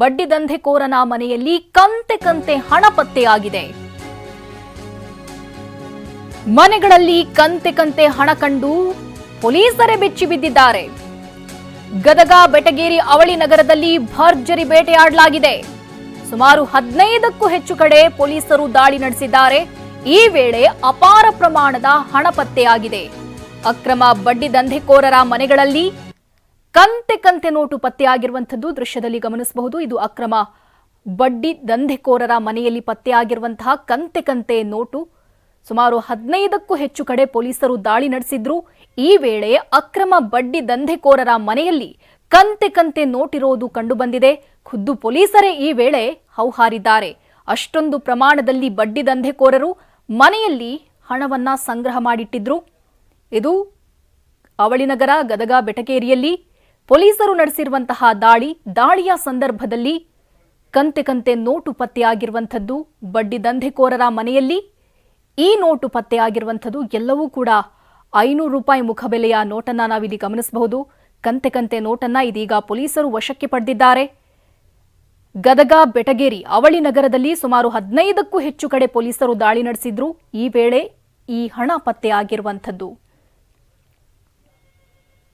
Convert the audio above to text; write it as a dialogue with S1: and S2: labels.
S1: ಬಡ್ಡಿ ದಂಧೆಕೋರನ ಮನೆಯಲ್ಲಿ ಕಂತೆ ಕಂತೆ ಹಣ ಪತ್ತೆಯಾಗಿದೆ. ಮನೆಗಳಲ್ಲಿ ಕಂತೆ ಕಂತೆ ಹಣ ಕಂಡು ಪೊಲೀಸರೇ ಬೆಚ್ಚಿ ಬಿದ್ದಿದ್ದಾರೆ. ಗದಗ ಬೆಟಗೇರಿ ಅವಳಿ ನಗರದಲ್ಲಿ ಭರ್ಜರಿ ಬೇಟೆಯಾಡಲಾಗಿದೆ. ಸುಮಾರು ಹದಿನೈದಕ್ಕೂ ಹೆಚ್ಚು ಕಡೆ ಪೊಲೀಸರು ದಾಳಿ ನಡೆಸಿದ್ದಾರೆ. ಈ ವೇಳೆ ಅಪಾರ ಪ್ರಮಾಣದ ಹಣ ಪತ್ತೆಯಾಗಿದೆ. ಅಕ್ರಮ ಬಡ್ಡಿ ದಂಧೆಕೋರರ ಮನೆಗಳಲ್ಲಿ ಕಂತೆ ಕಂತೆ ನೋಟು ಪತ್ತೆಯಾಗಿರುವಂಥದ್ದು ದೃಶ್ಯದಲ್ಲಿ ಗಮನಿಸಬಹುದು. ಇದು ಅಕ್ರಮ ಬಡ್ಡಿ ದಂಧೆಕೋರರ ಮನೆಯಲ್ಲಿ ಪತ್ತೆಯಾಗಿರುವಂತಹ ಕಂತೆ ಕಂತೆ ನೋಟು. ಸುಮಾರು ಹದಿನೈದಕ್ಕೂ ಹೆಚ್ಚು ಕಡೆ ಪೊಲೀಸರು ದಾಳಿ ನಡೆಸಿದ್ರು. ಈ ವೇಳೆ ಅಕ್ರಮ ಬಡ್ಡಿ ದಂಧೆಕೋರರ ಮನೆಯಲ್ಲಿ ಕಂತೆ ಕಂತೆ ನೋಟಿರೋದು ಕಂಡುಬಂದಿದೆ. ಖುದ್ದು ಪೊಲೀಸರೇ ಈ ವೇಳೆ ಹೌಹಾರಿದ್ದಾರೆ. ಅಷ್ಟೊಂದು ಪ್ರಮಾಣದಲ್ಲಿ ಬಡ್ಡಿ ದಂಧೆಕೋರರು ಮನೆಯಲ್ಲಿ ಹಣವನ್ನ ಸಂಗ್ರಹ ಮಾಡಿಟ್ಟಿದ್ರು. ಇದು ಅವಳಿನಗರ ಗದಗ ಬೆಟಗೇರಿಯಲ್ಲಿ ಪೊಲೀಸರು ನಡೆಸಿರುವಂತಹ ದಾಳಿ ದಾಳಿಯ ಸಂದರ್ಭದಲ್ಲಿ ಕಂತೆ ಕಂತೆ ನೋಟು ಪತ್ತೆಯಾಗಿರುವಂಥದ್ದು ಬಡ್ಡಿ ದಂಧೆಕೋರರ ಮನೆಯಲ್ಲಿ ಈ ನೋಟು ಪತ್ತೆಯಾಗಿರುವಂಥದ್ದು ಎಲ್ಲವೂ ಕೂಡ ಐನೂರು ರೂಪಾಯಿ ಮುಖಬೆಲೆಯ ನೋಟನ್ನ ನಾವಿಲ್ಲಿ ಗಮನಿಸಬಹುದು. ಕಂತೆ ಕಂತೆ ನೋಟನ್ನ ಇದೀಗ ಪೊಲೀಸರು ವಶಕ್ಕೆ ಪಡೆದಿದ್ದಾರೆ. ಗದಗ, ಬೆಟಗೇರಿ, ಅವಳಿ ನಗರದಲ್ಲಿ ಸುಮಾರು ಹದಿನೈದಕ್ಕೂ ಹೆಚ್ಚು ಕಡೆ ಪೊಲೀಸರು ದಾಳಿ ನಡೆಸಿದ್ರು. ಈ ವೇಳೆ ಈ ಹಣ ಪತ್ತೆಯಾಗಿರುವಂಥದ್ದು